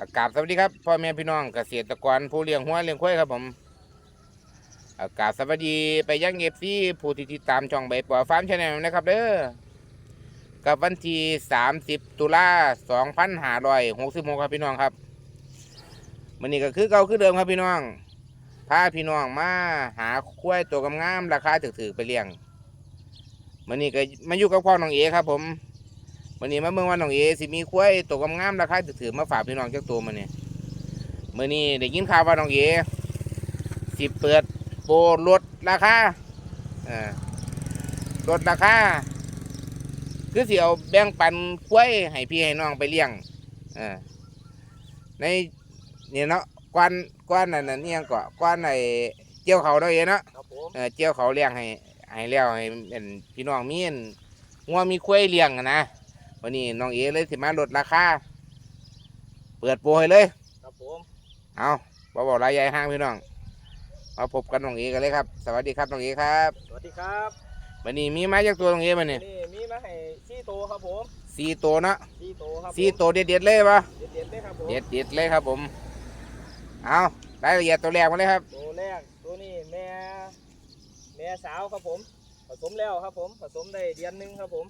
อากาศสวัสดีครับพ่อแม่พี่น้องเกษตรกรผู้เลี้ยงหัวเลี้ยงควายครับผม อากาศสวัสดีไปยังเอฟซีผู้ที่ติดตามช่องใบปอฟาร์มชาแนลนะครับเด้อกับวันที่30 ตุลา2566ครับพี่น้องครับมันนี้ก็คือเก่าคือเดิมครับพี่น้องพาพี่น้องมาหาควายตัวกำงามราคาถือๆไปเลี้ยงมันนี้ก็มาอยู่กับพ่อน้องเอครับผม วันนี้มาเมืองวันหนองเอสิมีควายตัวงามๆราคาถือๆมาฝากพี่น้องจักตัวมาเนี่ยมื่อนี้ได้ยินข่าวว่าหนองเอสิเปิดโปรลดราคาเอ่อลดราคาคือสิเอาแบ่งปันควายให้พี่ให้น้องไปเลี้ยงเออในเนี่ยเนาะกวนกวนนั่นน่ะเนี่ยงก็กวนไอ้เจียวเขาเนาะเอเนาะครับผมเออเจียวเขาเลี้ยงให้ให้แล้วให้เป็นพี่น้องมีอันงัวมีควายเลี้ยงอะนะ วันนี้น้องเอเลยสิมาลดราคาเปิดโปรให้เลย ครับผมเอาบอบอกรายใหญ่ห้างพี่น้องมาพบกันน้องเอกันเลยครับ สวัสดีครับน้องเอครับสวัสดีครับวันนี้มีไม้จากตัวน้องเอมาเนี่ยนี่มีมาให้ซี่โตครับผมสี่ตัวเนาะซี่โตครับสี่ตัวเด็ดเด็ดๆเลยปะเด็ดๆเลยครับผมเด็ดเด็ดๆเลยครับผม เอารายละเอียดตัวแรกมาเลยครับ ตัวแรกตัวนี้แม่แม่สาวครับผม ผสมแล้วครับผม ผสมได้เดือนหนึงครับผม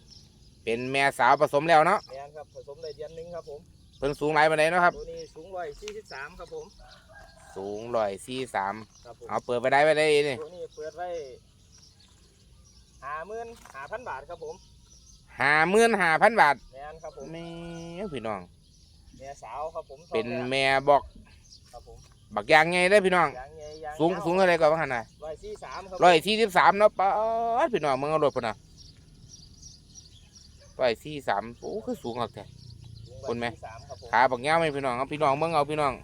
เป็นแม่สาวผสมแล้วเนาะแม่นครับผสมได้เดือนหนึงครับผมเพิ่นสูงหลายปานใดเนาะครับ ตัวนี้สูงร้อยสี่สิบสามครับผมสูงร้อยสี่สามครับผมเอาเปิดไปได้ไปได้นี่ตัวนี้เปิดไว้ห้าหมื่นห้าพันบาทครับผมห้าหมื่นห้าพันบาทแม่นครับผมแม่พี่น้อง แม่สาวครับผมเป็นท้องแม่บอกแรกครับผมบักยางไงได้อพี่น้อง ยางใหญ่ยางสูงสูงเท่าไรก่อนบ้างหันน่ะร้อยสี่สามครับร้อยสี่สิบสามเนาะป้าดพี่น้องมึงเอารถพุ่นน่ะ ร้อยสี่สามโอ้คือสูงหักแท้ คุณไหมสามครับผมขาบักยาวไหมพี่น้องเอาพี่น้องมึงเอาพี่น้อง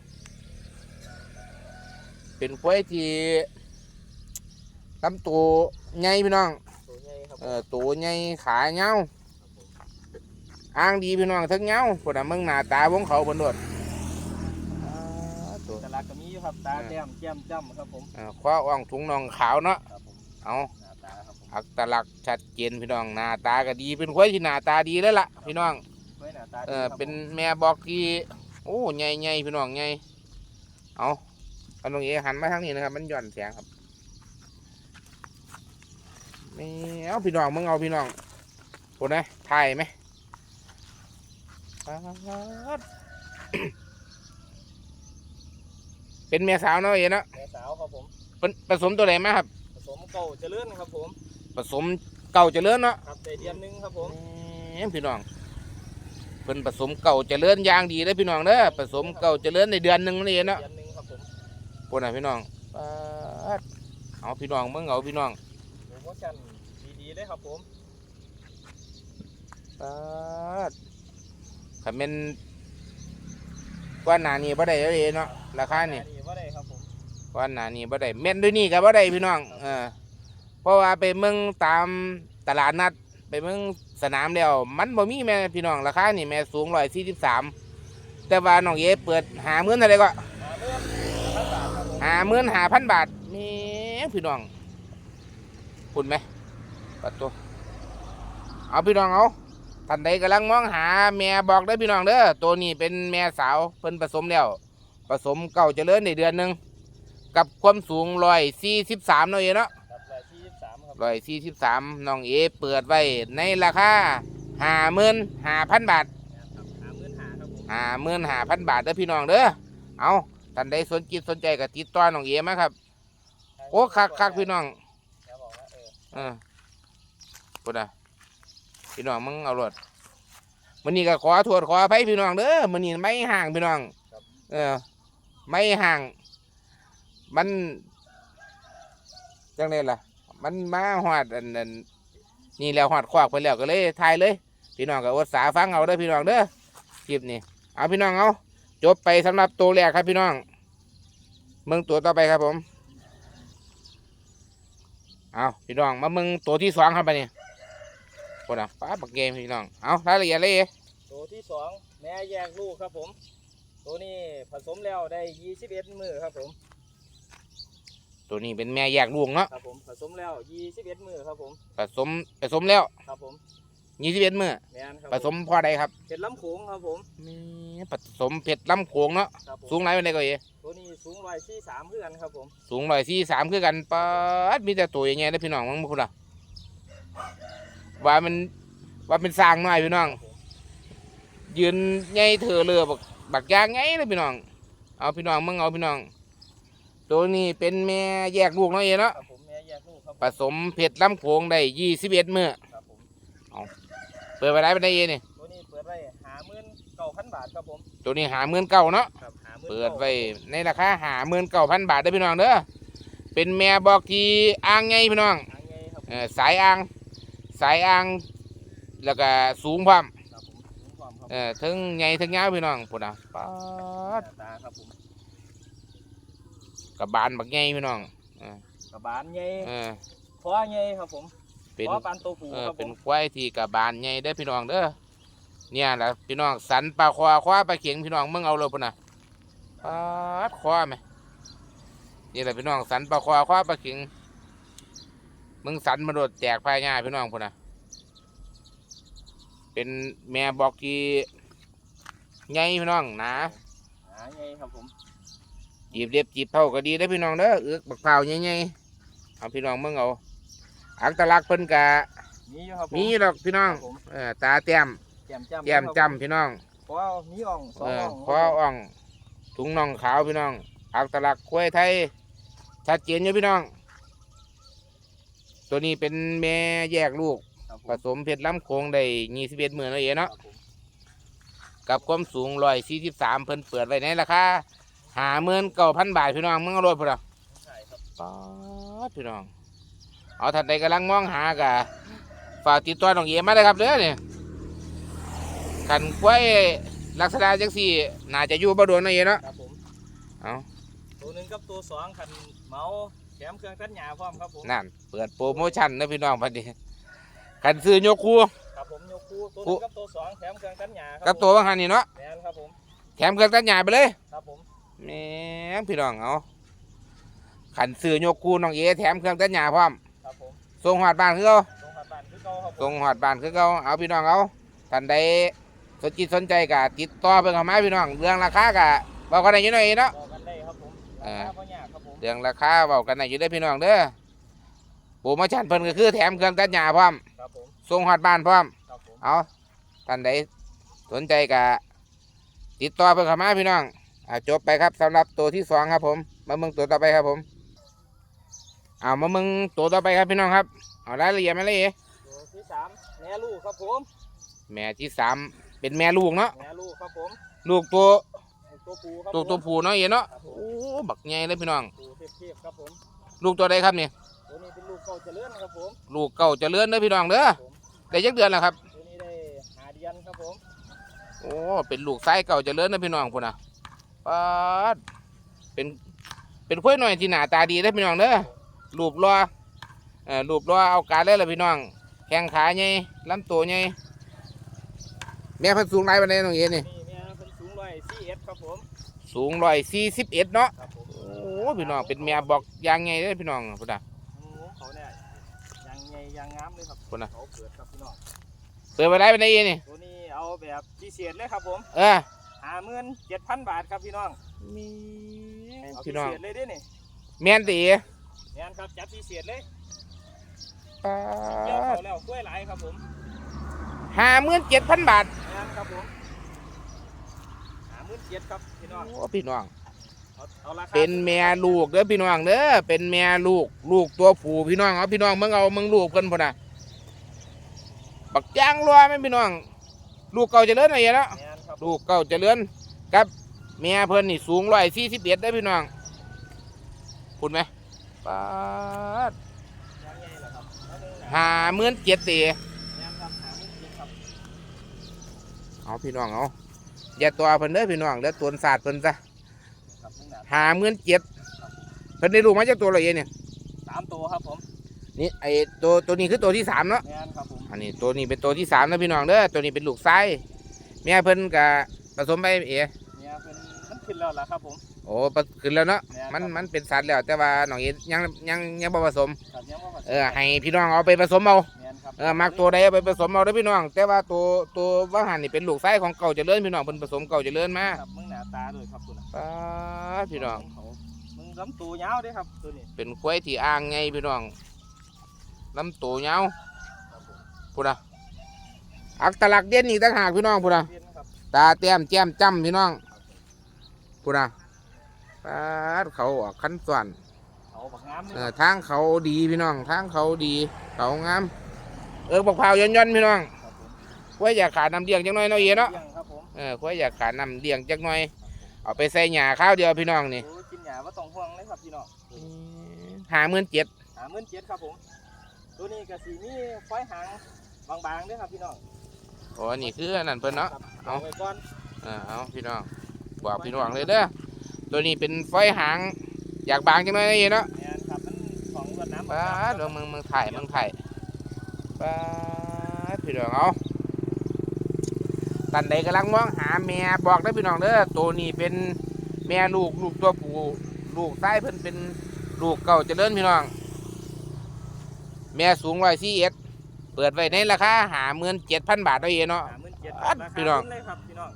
เป็นควายที่ลำตัวใหญ่พี่น้องตัวใหญ่ครับเออตัวใหญ่ขาเงาวอ้างดีพี่น้องทั้งเงาวพุ่นน่ะมึงหน้าตาวงเขาบนโดดอ่าตัวตลาดก็มีอยู่ครับตาแต้มแก้มจ้ำครับผมเอ่อคว้าอ่องถุงน่องขาวเนาะครับผมเอา หน้าตาครับผมอัตลักษณ์ชัดเจนพี่น้องหน้าตาก็ดีเป็นควายที่หน้าตาดีแล้วล่ะพี่น้องไว้หน้าตาเอดีอครับเป็นผมแม่บอกที่โอ้ใหญ่ใหญ่พี่น้องใหญ่เอาเอาตรงนี้หันมาทางนี้นะครับ มันหย่อนเสียงครับไม่เอาพี่น้องมึงเอาพี่น้องคนนะถ่ายไหมป๊าดเป็นแม่สาวเนาะเอ๋เนาะแม่สาวครับผมเป็นผสมตัวไหนมาครับ ผสมเก่าเจริญครับผม ผสมเก่าเจริญเนาะครับได้เดือนหนึงครับผมแหมพี่น้องเพิ่นผสมเก่าเจริญอย่างดีเลยพี่น้องเด้อผสมเก่าเจริญในเดือนหนึ่งนี่เนาะ เดือนหนึงครับผมพวกน่ะพี่น้องป๊าดเอาพี่น้องเบิ่งเอาพี่น้องโปรโมชั่นดีๆเลยครับผมป๊าดคันเป็นกว่าหนานี่บ่ได้เลยเนาะราคานี่อัว่าได้ครับผมกว่าหนานี่บ่ได้แม่นด้วยนี่ก็บ่ได้พี่น้อง เออ เพราะว่าไปเมืองตามตลาดนัด ไปเมืองสนามแล้วมันบ่มีแม่พี่น้องราคานี่แม่สูง143แต่ว่าน้องเอเปิด50,000เหาเมื่อนบาทครับผมห้าหมื่นหาพันบาทนี่พี่น้องคุณไหมปัดตัวเอาพี่น้องเอาท่านใดกำลังมองหาแม่บอกได้พี่น้องเด้อตัวนี้เป็นแม่สาวเพิ่นผสมแล้วผสมเก่าเจริญในเดือนหนึ่งกับความสูงร้อยสี่สิบสามเนาะเอ๋เนาะ รับร้อยสี่สิบสามน้องเอเปิดไว้ในราคาห้าหมื่นห้าพันบาทครับหาเมื่อหาครับผมห้าหมื่นห้าพันบาทเด้อพี่น้องเด้อเอาท่านใดสนจิตสนใจก็ติดต่อน้องเอมาครับ โอ้คักคักพี่น้องแล้วบอกว่าเออเออพูดนะพี่น้องมึงเอารถมันนี่ก็ขอโทษขออภัยพี่น้องเด้อมันนี่ไม่ห่างพี่น้อง เออ ไม่ห่าง มันจังเลยล่ะ มันมาหอดอันนั้นนี่แล้วหอดควักไปแล้วก็เลยทายเลย พี่น้องก็อดสาฟังเอาเด้อพี่น้องเด้อคลิปนี้เอาพี่น้องเอาจบไปสำหรับตัวแรกครับพี่น้องเมืองตัวต่อไปครับผมเอาพี่น้องมาเมึงตัวที่สองครับไปนี่คนอะป้าบักเกมพี่น้องเอารายละเอียดเลยตัวที่สองแม่แยกลูกครับผม ตัวนี้ผสมแล้วได้ยี่สิบเอ็ดมือครับผม ตัวนี้เป็นแม่แยกลูกเนาะครับผมผสมแล้วยี่สิบเอ็ดมือครับผมผสมผสมแล้วครับผมยี่สิบเอ็ดมื้อแม่นครับผสมพ่อใดครับเผ็ดลำโขงครับผมนี่ผสมเผ็ดลำโขงเนาะครับผมสูงไรเป็นไดก็เอตัวนี้สูงร้อยสี่สามเพื่อนครับผมสูงร้อยสี่สามคือกันปาดมีแต่ตัวใหญ่ๆเด้อพี่น้องมึงพูดล่ะว่ามันว่าเป็นสร้างน้อยพี่น้อง ยืนใหญ่เถอะเรือบักบักยางไงเลยพี่น้อง เอาพี่น้องมึงเอาพี่น้อง ตัวนี้เป็นแม่แยกลูกเนาะเอเนาะครับผมแม่แยกลูกครับผสมเผ็ดลำโขงได้ยี่สิบเอ็ดมื้อครับผมเปิดไปได้เป็นไดเอนี่ตัวนี้เปิดไว้หาหมื่นเก้าพันบาทครับผมตัวนี้หาหมื่นเก้าเนาะครับหาหมื่นเปิดไว้ในราคาหาหมื่นเก้าพันบาทได้อพี่น้องเด้อเป็นแม่บอกที่อ่างไงพี่น้องหาไงครับเออสายอ่างสายอ่างแล้วก็สูงพร้อมครับผมสูงความครับเออถึงใหญ่ถึงยาวพี่น้องพุ่นน่ะปาดตาครับผม กับบานบักใหญ่พี่น้องกระบาลใหญ่เออคอใหญ่ครับผมเป็นคอปานตัวผูเออครับผเป็นมควายที่กับบานใหญ่เด้อพี่น้องเด้อเนี่ยแหละพี่น้องสันปลาควาควาปลาเข็งพี่น้องมึงเอาเลยพุ่นน่ะปาดควาไหมนี่แหละพี่น้องสันปลาควาควาปลาเข็งมึงสันมาโดดแตกพายง่ายพี่น้องพุ่นน่ะเป็นแม่บอกที่ใหญ่พี่น้องหนา หาใหญ่ครับผม จีบเรียบจีบเท่าก็ดีได้อพี่น้องเด้อเอือกบักเผาวใหญ่ๆเอาพี่น้องมึงเอาอักตลักษณ์เพิ่นกะมีอยู่ครับผมมีดอกพี่น้องครับผมเออตาแต้มแจ่มจ้ำแก้มจำพี่น้องเพราะว่ามีอ่องสอเองออ่องคออ่องถุงน่องขาวพี่น้องอักตลักษณ์กล้วยไทยชัดเจนอยู่พี่น้อง ตัวนี้เป็นแม่แยกลูก ครับผผมสมเพชรล้ำโคงได้ยี่สิบเอ็ดหมื่นเนาะเอ๋ครัเนาะบผมกับความสูงร้อยสี่สิบสามเพิ่นเปิดไว้ในราคา หาเมื่นเก้าพันบาทพี่น้องมึงเอารถพุ่นอะใช่ครับป๊าดพี่น้อง เอาท่านใดกำลังมองหากะฝากติดต่อน้องเอ๋มาเลยครับเด้อเนี่ยขันกล้วยลักษณะจังสี่ น่าจะอยู่บ่โดนเนาะเอ๋เนาะครับผมเอาตัวหนึ่งกับตัวสองคันเมาแถมเครื่องตัดหญ้าพร้อมครับผมนั่นเปิดโปรโมชั่นนะพี่น้องพันดีขันซื้อยกคู่ครับผมยกคู่ตัวหนึ่งกับตัวสองแถมเครื่องตัดหญ้าครักับตัวบางหันนี่เนาะแมนครับผมแถมเครื่องตัดหญ้าไปเลยครับผม แหม่พี่น้องเอาขันซื้อยกคู่น้องเอ๋แถมเครื่องตัดหญ้าพร้อมครับผมส่งหอดบ้านคือเขาตรงหัดบ้านคือเก่าครับผมส่งหอดบ้านคือเขาเอาพี่น้องเอาท่านใดสนจิตสนใจกะติดต่อเพิ่นเข้ามาพี่น้องเรื่องราคากะบอกกันได้อยู่หน่อยเนาะบอกกันได้ครับผมเอราอคาก็ยากครับผมเรื่องราคาบอกกันได้อยู่ได้อพี่น้องเด้อโปรโมชั่นเพิ่นก็คือแถมเครื่องตัดหญ้าพร้อมครับผมส่งหอดบ้านพร้อมครับผมเอาท่านใดสนใจกะติดต่อเพิ่นเข้ามาพี่น้อง อ่าจบไปครับสำหรับตัวที่สองครับผม มาเมืองตัวต่อไปครับผมเอามาเมืองตัวต่อไปครับพี่น้องครับเอารายละเอียดมาเลยเอ๋ตัวที่สามแม่ลูกครับผม แม่ที่สามเป็นแม่ลูกเนาะแม่ลูกครับผม ลูกตัวตัวปูครับตัวตัวผมผู้เนาะเอ๋เนาะครับผโอ้มบักใหญ่เลยพี่น้องปูเทียบๆครับผมลูกตัวใดครับนี่ตัวนี้เป็นลูกเก่าเจริญครับผมลูกเก่าเจะเลื่อนเด้อพี่น้องเด้อได้ยักเดือนแล้วครับตัวนี้ได้หาเดือนครับผมโอ้เป็นลูกไส้เก่าเจะเลื่อนเด้อพี่น้องพุ่นน่ะ ป๊าดเป็นเป็นข้อยหน่อยที่หน้าตาดีเด้อพี่น้องเด้อรูปรอเอ่อรูปรอเอาการเลยล่ะพี่น้องแข้งขาใหญ่ลำตัวใหญ่แม่เพันสูงไรวันนี้น้องเอ๋นี่นี่แม่เป็นสูงร้อยสี่เอสครับผมสูงร้อยสี่สิบเอ็ดเนาะครับผมโอ้พี่น้องเป็นแม่บอกอยางไงเด้อพี่น้องพุ่นน่ะ หมูเขาเนี่ยยางใหญ่ยางงามเลยครับคนน่ะ เขาเปิดครับพี่น้องเปิดไปได้วันนี้นี่ตัวนี้เอาแบบพิเศษเลยครับผมเออ หาหมื่นเจ็ดพันบาทครับพี่น้องมีเอาพิพี่น้องเศษเลยเด้นี่แม่นตีแม่นครับจัดพิเศษเลยป๊าเกี่ยวดเขาแล้วกล้วยหลายครับผมห้าหมื่นเจ็ดพันบาทแม่นครับผมหาหมื่นเจ็ดครับพี่น้องโอ้พี่น้อง เอาเอาราคาเป็นแม่ลูกเด้อพี่น้องเด้อเป็นแม่ลูกลูกตัวผู้พี่น้องเอาพี่น้องมึงเอามึงลูกเพิ่นพุ่นน่ะบักจ้างรัวแม่นพี่น้อง ลูกเก่าเจะเลื่อนอะไรเนาะแม่นครับ ลูกเก่าเจะเลื่อนกับแม่เพิ่นนี่สูงร้อยสี่สิบเอ็ดได้อพี่น้องคุณไหมป๊าดยางใหญ่เหรอครับแล้วหนึ่งน่ะห้าหมื่นเจ็ดตีแม่นครับหาหมื่นเจ็ดครับเอาพี่น้องเอาอย่าตัวเพิ่นเด้อพี่น้องเด้อตัวศาสตร์เพิ่นซะครับหนึ่งน่ะห้าหมื่นเจ็ดเพิ่นได้ลูกมาจากตัวอะไรเนี่ยสามตัวครับผมนี่ไอตัวตัวนี้คือตัวที่สามเนาะแม่นครับผมอันนี้ตัวนี้เป็นตัวที่สามนะพี่น้องเด้อตัวนี้เป็นลูกไส้ แม่เพิ่นกับผสมไปเอ๋เนี่ยเป็นมันขึ้นแล้วล่ะครับผม โอ้ปะขึ้นแล้วเนาะแม่นมันครับมันเป็นสัตว์แล้ว แต่ว่าน้องเอ๋ยังยังยังบ่ผสมครับยังว่าเออให้พี่น้องเอาไปผสมเอาแม่นครับเออมักตัวใดเอาไปผสมเอาเด้อพี่น้อง แต่ว่าตัวตัวว่าหันนี่เป็นลูกไส้ของเก่าเจริญพี่น้องเพิ่นผสมเก่าเจริญมาครับมึงหน้าตาด้วยครับคุณน่ะป้าดพี่น้อง เขามึงลำตัวยาวเด้ครับตัวนี้เป็นควายที่อ่างไงพี่น้องลำตัวยาวครับผมพูดนะ อักตลักษณ์เด่นอีกต่างหากพี่น้องพูดนะเรียนครับตาแต้มแจ่มจ้ำพี่น้องพูดนะปาดเขาออกคันส่วนเขาบักงามเลยเอคอรับทางเขาดีพี่น้องทางเขาดีเขางามเออบักพร้าวย้อนย้อนๆพี่น้องครับผมควายอยากขาดน้ำเลี้ยงจังหน่อยเนาะเอ๋เนาะเลี้ยงครับผมเออควายอยากขาดน้ำเลี้ยงจักหน่อย เอาไปใส่หญ้าข้าวเดียวพี่น้องนี่โอ้กินหญ้าว่าต้องห่วงเลยครับพี่น้องหาหมื่นเจ็ดหาเงินเจ็ดครับผมตัวนี้ก็สีมีไฟหางบางๆเด้วยครับพี่น้อง โอ้นี่คืออันนั่นเพิ่นเนาะครับเอา ไว้ก่อนเออเอาพี่น้องบอกพี่น้องเลยเด้อตัวนี้เป็นไฟหาง อยากบางจังหน่อยนะเอ๋เนาะแม่นครับมันของรวดน้ำป้าดเอาเมืองเมืองไทยเมืองไทยป้าดพี่น้องเอาตันใดกำลังมองหาแม่บอกได้อพี่น้องเด้อตัวนี้เป็นแม่ลูกลูกตัวผู้ลูกใต้เพิ่นเป็นลูกเก่าเจริญพี่น้อง แม่สูงร้อยสี่เอ็ด เปิดไว้ในราคาหาเมื่นเจ็ดพันบาทได้เองเนาะ หาเงินเจ็ดอัดราคาพี่น้อง ขึ้เลยครับพี่น้อง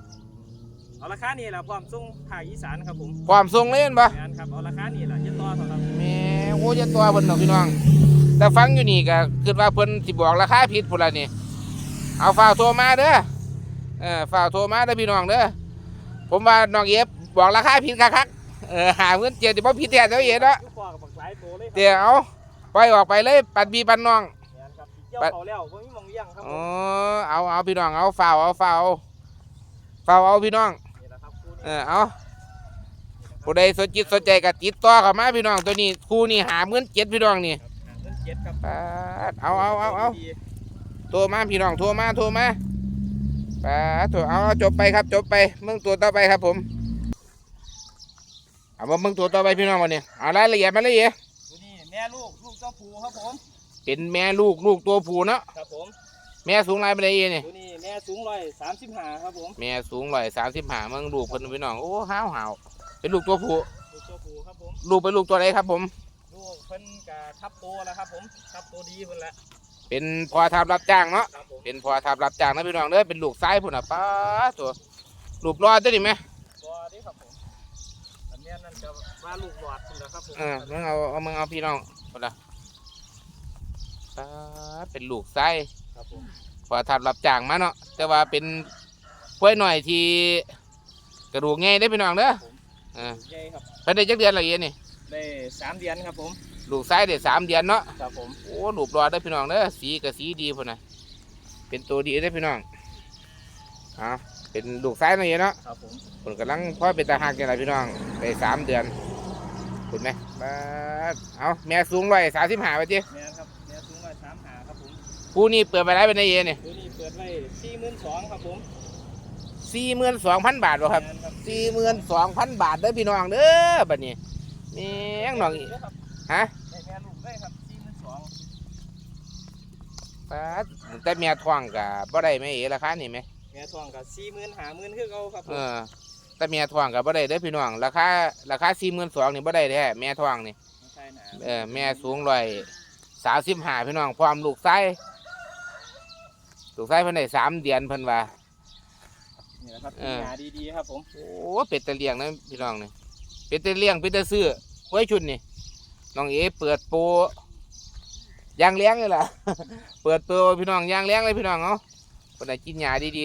เอาราคานี่แหละพร้อมส่งภาคอีสานครับผมความทรงเล่นปะงานครับเอาราคานี่แหละจะต่อเท่าครับแม่โอ้ยตัวเพิ่นเนาะพี่น้อง แต่ฟังอยู่นี่ก็คิดว่าเพิ่นสิบอกราคาผิดพุ่นละนี่ เอาฝ่ากโทรมาเด้อเออฝ่ากโทรมาเด้อพี่น้องเด้อ ผมว่าน้องเอฟบอกราคาผิดคักๆเออหาเงินเจ็ดที่บ่ผิดแท้เด้อเอ็ดเนาะยุคปอกับบักหลายโตเลยครัเดี๋ยวเอาปล่อยออกไปเลยปัดบีปันน้องงานครับเจ้าเขาแล้วผมมีหมองเลี้ยงครับผอ๋อมเอาเอาพี่น้องเอาฝ่าวเอาฝ่าวเอาฝ่าวเอาพี่น้อง นี่แหละครับคู่เอนี้อเอาผู้ใดสนจิตสนใจก็ติดต่อเข้ามาพี่น้องตัวนี้คู่นี้หาเงินเจ็ดพี่น้องนี่ครับหาเงินเจ็ดครับปาดเอาเอาเอาเอาดีโทรมาพี่น้องโทรมาโทรมาปาดโทรเอาเอาจบไปครับจบไปเมืองตัวต่อไปครับผมเอามาเมืองตัวต่อไปพี่น้องวันนี้เอารายละเอียดมาละเอียดตัวนี้แม่ลูกลูกเจ้าผูครับผม เป็นแม่ลูกลูกตัวผู้เนาะครับผมแม่สูงไรไปเลยเอียนี่ตัวนี้แม่สูงร้อยสามสิบห้าครับผมแม่สูงร้อยสามสิบห้าเมืองลูกเพิ่นพี่น้องโอ้ห้าวหาวเป็นลูกตัวผู้ลูกเจ้าผูครับผมลูกเป็นลูกตัวไหนครับผมลูกเพิ่นกะทับโตแล้วครับผมทับโตดีเพิ่นละเป็นพอทับรับจ้างเนาะครับผมเป็นพอทับรับจ้างนะพี่น้องเด้อเป็นลูกซ้ายพุ่นน่ะป้าดตัวลูกรอดได้ดิไหมตัวนี้ครับผมอันเนี้ยนั่นจะว่าลูกหลอดเพิ่นละครับผมเออมึงเอาเอามึงเอาพี่น้องพุ่นน่ะ ป้าดเป็นลูกซ้ายครับผมพอทับรับจ้างมาเนาะแต่ว่าเป็นกล้วยหน่อยที่กระดูกง่ายได้อพี่น้องเด้อเออใหญ่ครับเพิ่นได้จักเดือนละเอียดนี่ได้สามเดือนครับผมลูกซ้ายได้สามเดือนเนาะครับผมโอ้ลูกรอดได้อพี่น้องเด้อสีกับสีดีพุ่นน่ะเป็นตัวดีได้อพี่น้องอ่าเป็นลูกซ้ายหน่อยเนาะครับผมคนกำลังพ่อเป็นตาหักอย่างไรพี่น้องได้สามเดือนคุณไหมบ้าดเอาแม่สูงร้อยสามสิบห้าไปจีแม่นครับ ผู้นี้เปิดไปได้เป็นไงเย็เนี่ยตัวนี้เปิดไว้สี่หมื่นสองครับผมสี่หมื่นสองพันบาทบ่ครับแม่นครับสี่หมื่นสองพันบาทเด้อพี่น้องเด้อบัดนี้แม่งน้องอีครับฮะได้แม่ลูกได้ครับสี่หมื่นสองบ้าดแต่แม่ท้องกับบ่ได้ไหมเอ๋ราคานี่ไหมแม่ทองกับสี่หมื่นห้าหมื่นคือเขาครับผเอมอแต่แม่ท้องกับบ่ได้เด้อพี่น้องราคาราคาสี่หมื่นสองนี่บ่ได้แท้แม่ท้องนี่ไม่ใช่หนาเออแม่สูงร้อยสามสิบห้าพี่น้องพร้อมลูกไส้ ลูกไส้เพิ่นได้สามเดือนเพิ่นว่า นี่แหละครับเออหนาดีๆครับผมโอ้เป็ดตะเลียงนะพี่น้องนี่เป็ดตะเลียงเป็ดตะซื้อไว้ชุดนี่น้องเอเปิดโปรยางเลี้ยงเลยล่ะ เปิดโปรพี่น้องยางเลี้ยงเลยพี่น้องเนาะคนไหนกินหญ้าดีดี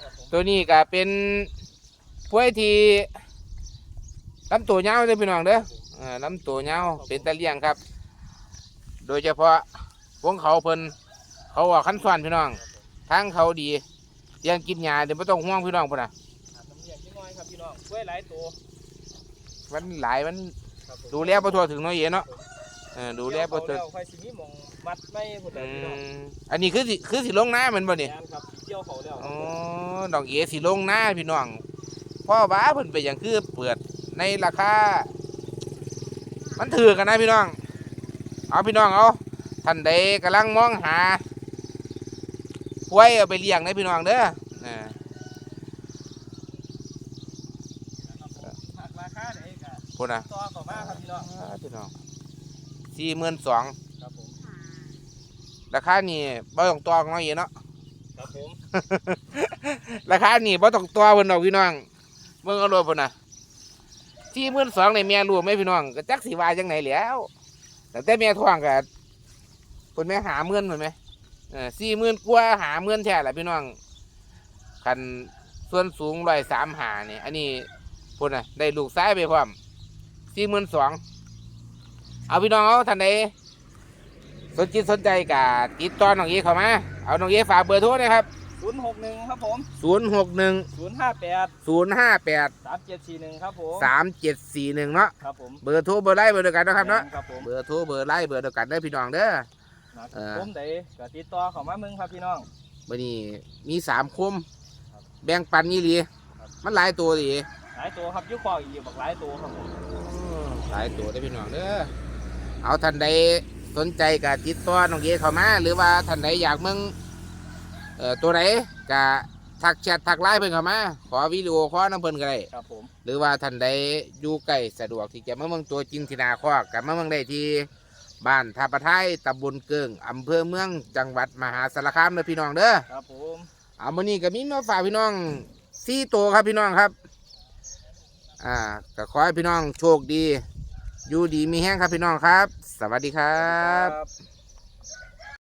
ครับผมๆตัวนี้ก็เป็นพวยที่ลำตัวยาวเลยพี่น้องเด้อเออลำตัวยาวเป็นตะเลียงครับ โดยเฉพาะวงเขาเพิ่น เขาว่าคันซ้อนพี่น้องทางเขาดีเลี้ยงกินหญ้าเดี๋ยวไม่ต้องห่วงพี่น้องพุ่นน่ะอาบน้ำเลี้ยงนิดหน่อยครับพี่น้องช่วยหลายตัวมันหลายมันครับผมดูแลบ่ทั่วถึงเน้อยเอ๋เนาะเออดูแลบ่ทั่วเกี่ยวเขาแล้วค่อยสิมีหมองมัดไม่พุ่นอืเลยพี่น้องมอันนี้คือสิคือสิลงหน้าแมันบ่นี่งานครับสิเกี่ยวเขาแล้วอ๋อดอกเอ๋สิลงหน้าพี่น้องพ่อบ้าเพิ่นไปนหยังคือเปิดในราคามันถือกันนะพี่น้อง เอาพี่น้องเอาท่านใดกำลังมองหา ควายเอาไปเลี้ยงนะพี่น้องเด้ออ่าหักราคาได้ก็พุ่นน่ะต่อเข้ามาครับพี่น้องอ่าพี่น้องสี่หมื่นสองครับผมราคานี่บ่ต้องตองเนาะอีเนาะครับผมราคานี่บ่ต้องตัวเพิ่นดอกพี่น้องเบิ่งเอาโลดพุ่นน่ะ42,000ในแม่ลูกไหมพี่น้องก็จักสิว่าจังไหนแหล้วแต่แต่แม่ท้องก็เพิ่นแม่หาเงินเพิ่นไหม เออ40,000กว่าหาเงินแท้ล่ะพี่น้องคันส่วนสูง135นี่อันนี้พุ่นน่ะได้ลูกซ้ายไปพร้อม42,000เอาพี่น้องเอาท่านใดสนจิตสนใจก็ติดต่อน้องเอเข้ามาเอาน้องเอฝากเบอร์โทรหนะครับศูนย์หกหนึ่งครับผมศูนย์หกหนึ่งศูนย์ห้าแปดศูนย์ห้าแปดสามเจ็ดสี่หนึ่งครับผมสามเจ็ดสี่หนึ่งเนาะครับผมเบอร์โทรเบอร์ไลน์เบอร์เดียวกันเนาะครับเนาะครับผมเบอร์โทรเบอร์ไลน์เบอร์เดียวกันเด้อพี่น้องเด้อนะเออผมได้ก็ติดต่อเข้ามามึงครับพี่น้องวันนี้มีสามคมแบ่งปันยี่หลีครับ มันหลายตัวดีหลายตัวครับยุคคออีกบักหลายตัวครับผมหลายตัวได้อพี่น้องเด้อเอาท่านใดสนใจกับติดต่อน้องเยเข้ามา หรือว่าท่านใดอยากมึงเอ่อตัวไหนก็ทักแชททักไลน์เพิ่นเข้ามาขอวิดีโอขอน้ำเพิ่นก็ได้ ครับผมหรือว่าท่านใดอยู่ใกล้สะดวกที่จะมาเมืองตัวจริงที่นาคอกกับมาเมืองได้ที่ บ้านท่าประไทยตำบลเกิงอำเภอเมืองจังหวัดมหาสารคามเลยพี่น้องเด้อครับผมเอามื้อนี้ก็มีมาฝากพี่น้องสี่ตัวครับพี่น้องครับ อ่าก็ขอให้พี่น้องโชคดี อยู่ดีมีแห้งครับพี่น้องครับ สวัสดีครับครับ